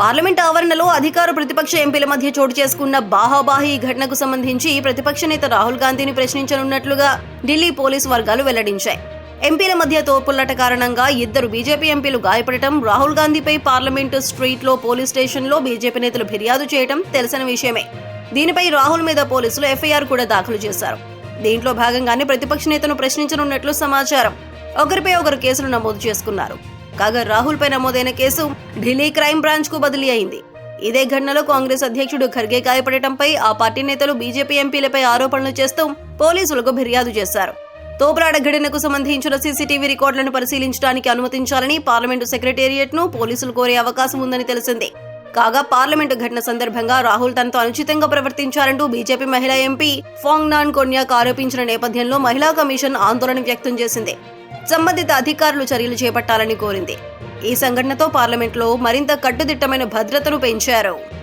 Parliament ఆవరణలో అధికార ప్రతిపక్ష ఎంపీల మధ్య చోటు చేసుకున్న బాహాబాహి ఘటనకు సంబంధించి ప్రతిపక్ష నేత రాహుల్ గాంధీని ప్రశ్నించనున్నట్లుగా ఢిల్లీ పోలీసు వర్గాలు వెల్లడించాయి. ఎంపీల మధ్య తోపుల్లట కారణంగా ఇద్దరు బీజేపీ ఎంపీలు గాయపడటం రాహుల్ గాంధీపై పార్లమెంటు స్ట్రీట్లో పోలీస్ స్టేషన్లో బీజేపీ నేతలు ఫిర్యాదు చేయడం తెలిసిన విషయమే. దీనిపై రాహుల్ మీద పోలీసులు ఎఫ్ఐఆర్ కూడా దాఖలు చేశారు. దీంట్లో భాగంగానే ప్రతిపక్ష నేతను ప్రశ్నించనున్నట్లు సమాచారం. ఒకరిపై ఒకరు కేసులు నమోదు చేసుకున్నారు. కాగా రాహుల్ పై నమోదైన కేసు ఢిల్లీ క్రైమ్ బ్రాంచ్కు బదిలీ అయింది. ఇదే ఘటనలో కాంగ్రెస్ అధ్యక్షుడు ఖర్గే గాయపడటంపై ఆ పార్టీ నేతలు బీజేపీ ఎంపీలపై ఆరోపణలు చేస్తూ పోలీసులకు ఫిర్యాదు చేశారు. తోపులాట ఘటనకు సంబంధించిన సీసీటీవీ రికార్డులను పరిశీలించడానికి అనుమతించాలని పార్లమెంటు సెక్రటేరియట్ను పోలీసులు కోరే అవకాశం ఉందని తెలిసింది. కాగా పార్లమెంటు ఘటన సందర్భంగా రాహుల్ తనతో అనుచితంగా ప్రవర్తించారంటూ బీజేపీ మహిళా ఎంపీ ఫాంగ్ నాన్ కొన్యాక్ ఆరోపించిన నేపథ్యంలో మహిళా కమిషన్ ఆందోళన వ్యక్తం చేసింది. సంబంధిత అధికారులు చర్యలు చేపట్టాలని కోరింది. ఈ సంఘటనతో పార్లమెంట్లో మరింత కట్టుదిట్టమైన భద్రతను పెంచారు.